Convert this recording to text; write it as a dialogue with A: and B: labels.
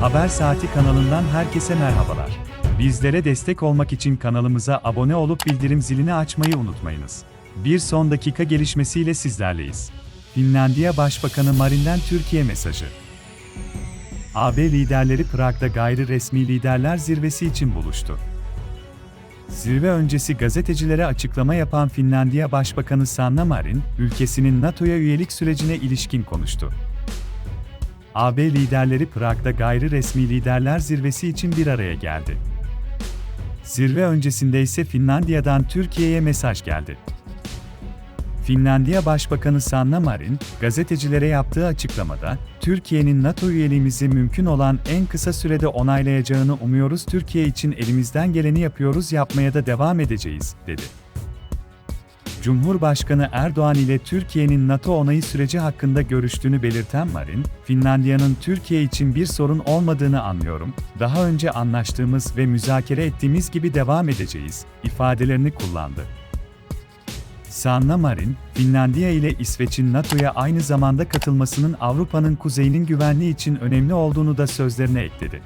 A: Haber Saati kanalından herkese merhabalar. Bizlere destek olmak için kanalımıza abone olup bildirim zilini açmayı unutmayınız. Bir son dakika gelişmesiyle sizlerleyiz. Finlandiya Başbakanı Marin'den Türkiye mesajı. AB liderleri Prag'da gayri resmi liderler zirvesi için buluştu. Zirve öncesi gazetecilere açıklama yapan Finlandiya Başbakanı Sanna Marin, ülkesinin NATO'ya üyelik sürecine ilişkin konuştu. AB liderleri Prag'da gayri resmi liderler zirvesi için bir araya geldi. Zirve öncesinde ise Finlandiya'dan Türkiye'ye mesaj geldi. Finlandiya Başbakanı Sanna Marin, gazetecilere yaptığı açıklamada, Türkiye'nin NATO üyeliğimizi mümkün olan en kısa sürede onaylayacağını umuyoruz. Türkiye için elimizden geleni yapıyoruz, yapmaya da devam edeceğiz, dedi. Cumhurbaşkanı Erdoğan ile Türkiye'nin NATO onayı süreci hakkında görüştüğünü belirten Marin, Finlandiya'nın Türkiye için bir sorun olmadığını anlıyorum, daha önce anlaştığımız ve müzakere ettiğimiz gibi devam edeceğiz, ifadelerini kullandı. Sanna Marin, Finlandiya ile İsveç'in NATO'ya aynı zamanda katılmasının Avrupa'nın kuzeyinin güvenliği için önemli olduğunu da sözlerine ekledi.